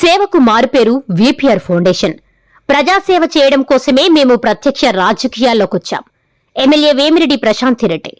సేవకు మారుపేరు VPR foundation. ప్రజాసేవ చేయడం కోసమే మేము ప్రత్యక్ష రాజకీయాల్లోకొచ్చాం ఎమ్మెల్యే వేమిరెడ్డి ప్రశాంతిరెడ్డి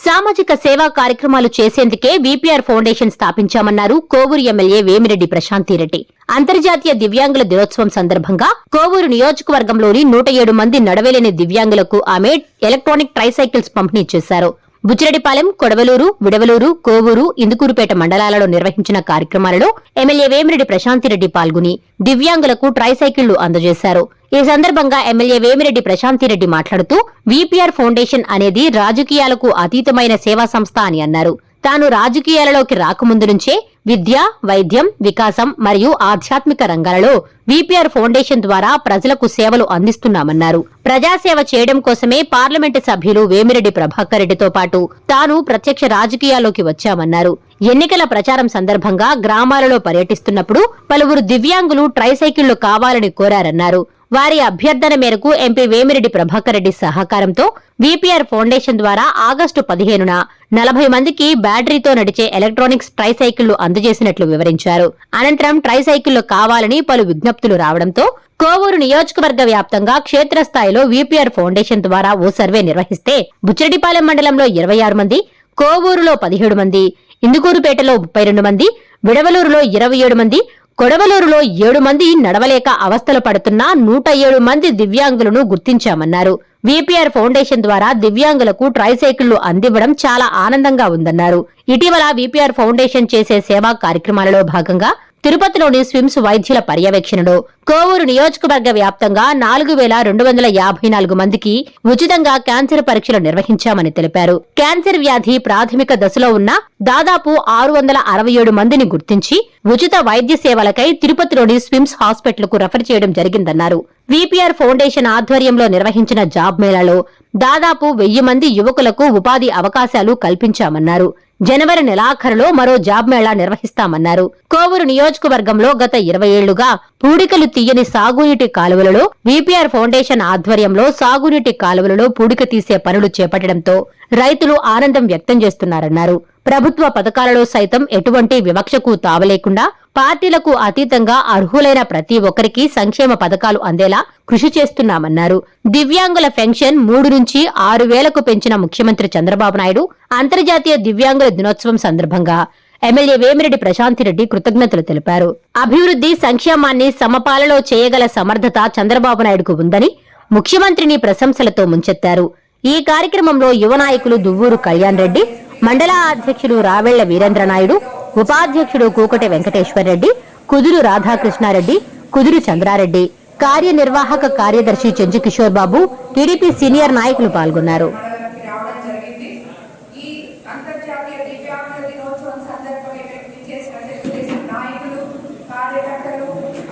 సామాజిక సేవా కార్యక్రమాలు చేసేందుకే విపిఆర్ ఫౌండేషన్ స్థాపించామన్నారు కోవూరు ఎమ్మెల్యే వేమిరెడ్డి ప్రశాంతిరెడ్డి అంతర్జాతీయ దివ్యాంగుల దినోత్సవం సందర్భంగా కోవూరు నియోజకవర్గంలోని నూట ఏడు మంది నడవలేని దివ్యాంగులకు ఆమె ఎలక్ట్రానిక్ ట్రైసైకిల్స్ పంపిణీ చేశారు. బుచ్చిరెడ్డిపాలెం కొడవలూరు విడవలూరు కోవూరు ఇందుకూరుపేట మండలాలలో నిర్వహించిన కార్యక్రమాలలో ఎమ్మెల్యే వేమిరెడ్డి ప్రశాంతిరెడ్డి పాల్గొని దివ్యాంగులకు ట్రైసైకిళ్ళు అందజేశారు. ఈ సందర్భంగా ఎమ్మెల్యే వేమిరెడ్డి ప్రశాంతిరెడ్డి మాట్లాడుతూ విపిఆర్ ఫౌండేషన్ అనేది రాజకీయాలకు అతీతమైన సేవా సంస్థ అని అన్నారు. తాను రాజకీయాలలోకి రాకముందు నుంచే విద్య వైద్యం వికాసం మరియు ఆధ్యాత్మిక రంగాలలో విపిఆర్ ఫౌండేషన్ ద్వారా ప్రజలకు సేవలు అందిస్తున్నామన్నారు. ప్రజాసేవ చేయడం కోసమే పార్లమెంటు సభ్యులు వేమిరెడ్డి ప్రభాకర్ రెడ్డితో పాటు తాను ప్రత్యక్ష రాజకీయాల్లోకి వచ్చామన్నారు. ఎన్నికల ప్రచారం సందర్భంగా గ్రామాలలో పర్యటిస్తున్నప్పుడు పలువురు దివ్యాంగులు ట్రైసైకిళ్ళు కావాలని కోరారన్నారు. వారి అభ్యర్థన మేరకు ఎంపీ వేమిరెడ్డి ప్రభాకర్ రెడ్డి సహకారంతో విపిఆర్ ఫౌండేషన్ ద్వారా ఆగస్టు పదిహేనున నలభై మందికి బ్యాటరీతో నడిచే ఎలక్ట్రానిక్స్ ట్రైసైకిళ్ళు అందజేసినట్లు వివరించారు. అనంతరం ట్రైసైకిళ్ళు కావాలని పలు విజ్ఞప్తులు రావడంతో కోవూరు నియోజకవర్గ వ్యాప్తంగా క్షేత్రస్థాయిలో విపిఆర్ ఫౌండేషన్ ద్వారా ఓ సర్వే నిర్వహిస్తే బుచ్చడిపాలెం మండలంలో ఇరవై ఆరు మంది కోవూరులో పదిహేడు మంది ఇందుకూరుపేటలో ముప్పై రెండు మంది విడవలూరులో ఇరవై ఏడు మంది కొడవలూరులో ఏడు మంది నడవలేక అవస్థలు పడుతున్న నూట ఏడు మంది దివ్యాంగులను గుర్తించామన్నారు. విపిఆర్ ఫౌండేషన్ ద్వారా దివ్యాంగులకు ట్రైసైకిళ్ళు అందివ్వడం చాలా ఆనందంగా ఉందన్నారు. ఇటీవల విపిఆర్ ఫౌండేషన్ చేసే సేవా కార్యక్రమాలలో భాగంగా తిరుపతిలోని స్విమ్స్ వైద్యుల పర్యవేక్షణలో కోవూరు నియోజకవర్గ వ్యాప్తంగా నాలుగు వేల రెండు వందల యాభై నాలుగు మందికి ఉచితంగా క్యాన్సర్ పరీక్షలు నిర్వహించామని తెలిపారు. క్యాన్సర్ వ్యాధి ప్రాథమిక దశలో ఉన్న దాదాపు ఆరు వందల అరవై ఏడు మందిని గుర్తించి ఉచిత వైద్య సేవలకై తిరుపతిలోని స్విమ్స్ హాస్పిటల్కు రెఫర్ చేయడం జరిగిందన్నారు. విపిఆర్ ఫౌండేషన్ ఆధ్వర్యంలో నిర్వహించిన జాబ్ మేళాలో దాదాపు వెయ్యి మంది యువకులకు ఉపాధి అవకాశాలు కల్పించామన్నారు. జనవరి నెలాఖరులో మరో జాబ్ మేళా నిర్వహిస్తామన్నారు. కోవూరు నియోజకవర్గంలో గత ఇరవై ఏళ్ళుగా పూడికలు తీయని సాగునీటి కాలువలలో విపిఆర్ ఫౌండేషన్ ఆధ్వర్యంలో సాగునీటి కాలువలలో పూడిక తీసే పనులు చేపట్టడంతో రైతులు ఆనందం వ్యక్తం చేస్తున్నారన్నారు. ప్రభుత్వ పథకాలలో సైతం ఎటువంటి వివక్షకు తావలేకుండా పార్టీలకు అతీతంగా అర్హులైన ప్రతి ఒక్కరికి సంక్షేమ పథకాలు అందేలా కృషి చేస్తున్నామన్నారు. దివ్యాంగుల పెన్షన్ మూడు నుంచి ఆరు వేలకు పెంచిన ముఖ్యమంత్రి చంద్రబాబు నాయుడు అంతర్జాతీయ దివ్యాంగుల దినోత్సవం సందర్భంగా ఎమ్మెల్యే వేమిరెడ్డి ప్రశాంతిరెడ్డి కృతజ్ఞతలు తెలిపారు. అభివృద్ధి సంక్షేమాన్ని సమపాలలో చేయగల సమర్థత చంద్రబాబు నాయుడుకు ఉందని ముఖ్యమంత్రిని ప్రశంసలతో ముంచెత్తారు. ఈ కార్యక్రమంలో యువ నాయకులు దువ్వూరు కళ్యాణ్ రెడ్డి మండల అధ్యక్షుడు రావెళ్ళ వీరేంద్రనాయుడు ఉపాధ్యక్షుడు కూకటి వెంకటేశ్వరరెడ్డి కుదురు రాధాకృష్ణారెడ్డి కుదురు చంద్రారెడ్డి కార్యనిర్వాహక కార్యదర్శి చెంచు కిషోర్ బాబు టీడీపీ సీనియర్ నాయకులు పాల్గొన్నారు.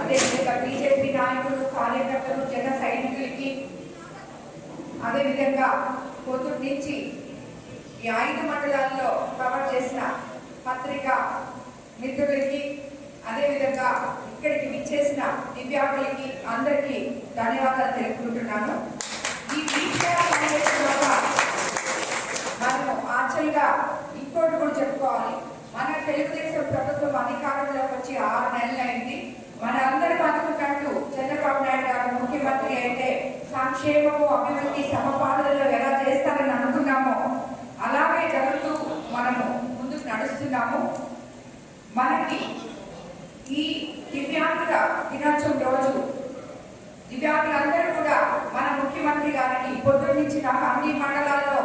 అదేవిధంగా బీజేపీ అదేవిధంగా పొద్దుటి నుంచి ఈ ఐదు మండలాల్లో కవర్ చేసిన పత్రిక మిత్రులకి అదేవిధంగా ఇక్కడికి విచ్చేసిన దివ్యాంగులకి అందరికీ ధన్యవాదాలు తెలుపుకుంటున్నాను. ఈ మనం ఫౌండేషన్ మనము యాక్చువల్గా ఇంకోటి కూడా చెప్పుకోవాలి. మన తెలుగుదేశం ప్రభుత్వం అధికారంలోకి వచ్చి ఆరు నెలలైంది మన అందరి బతుకున్నట్టు చంద్రబాబు నాయుడు గారు ముఖ్యమంత్రి అయితే సంక్షేమము అభివృద్ధి సమపాలనలో ఎలా చేస్తారని అనుకుంటున్నాను అలాగే జరుగుతూ మనము ముందుకు నడుస్తున్నాము మనకి ఈ దివ్యాంగుల దినోత్సవం రోజు దివ్యాంగులందరూ కూడా మన ముఖ్యమంత్రి గారికి పొద్దున్న నుంచి నాకు అన్ని మండలాల్లో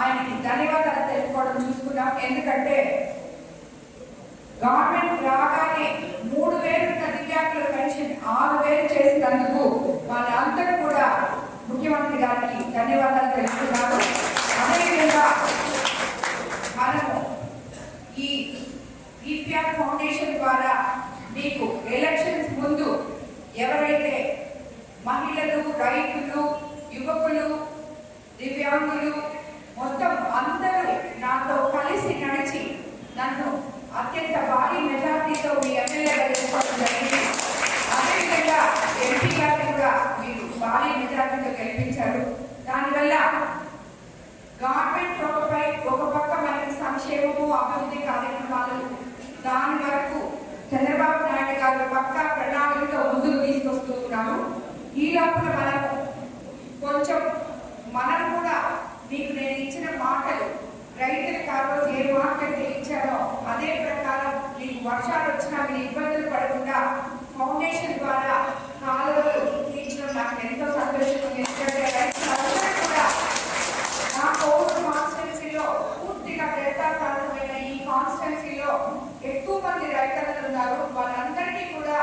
ఆయనకి ధన్యవాదాలు తెలుసుకోవడం చూసుకున్నాం. ఎందుకంటే గవర్నమెంట్ రాగానే మూడు వేలు ఉన్న దివ్యాంగుల పెన్షన్ ఆరు వేలు చేసినందుకు వాళ్ళందరూ కూడా ముఖ్యమంత్రి గారికి ధన్యవాదాలు తెలుపుతున్నారు అదేవిధంగా మనము ఈ ఈపీఆర్ ఫౌండేషన్ ద్వారా మీకు ఎలక్షన్స్ ముందు ఎవరైతే మహిళలు రైతులు యువకులు దివ్యాంగులు లోపల మనము కొంచెం మనం కూడా మీకు నేను ఇచ్చిన మాటలు రైతులకు ఆ రోజు ఏ మాటలు ఇచ్చానో అదే ప్రకారం మీకు వర్షాలు వచ్చినా మీరు ఇబ్బందులు పడకుండా ఫౌండేషన్ ద్వారా కాలువలు తీర్చడం నాకు ఎంతో సంతోషం ఎందుకంటే రైతులందరూ కూడా నా కోవిడ్ కాన్స్టెన్సీలో పూర్తిగా డెల్టా ఈ కాన్స్టెన్సీలో ఎక్కువ మంది రైతులు ఉన్నారు. వాళ్ళందరికీ కూడా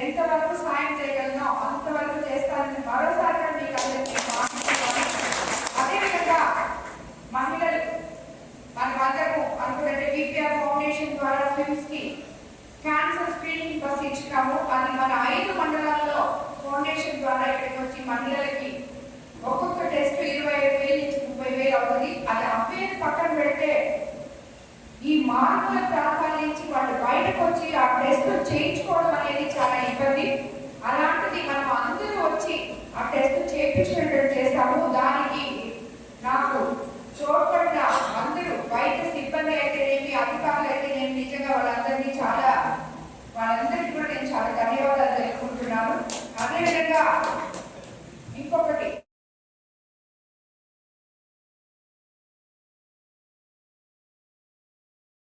ఎంతవరకు సాయం చేయగలనో అంతవరకు చేస్తానని మరోసారిగా మీకు అందరికీ మాటిస్తున్నాను. అదేవిధంగా మహిళలు మనమందరము అనుకున్నట్టు విపిఆర్ ఫౌండేషన్ ద్వారా స్విమ్స్కి క్యాన్సర్ స్క్రీనింగ్ బస్ ఇచ్చినాము అది మన ఐదు మండలాల్లో ఫౌండేషన్ ద్వారా ఇక్కడికి వచ్చి మహిళలకి ఒక్కొక్క టెస్ట్ ఇరవై ఐదు వేలు నుంచి ముప్పై వేలు అవుతుంది అది అప్పేది పక్కన పెడితే మార్పులకు ప్రాధాన్యం ఇచ్చి వాళ్ళు బయటకు వచ్చి ఆ టెస్ట్ చేయించుకోవడం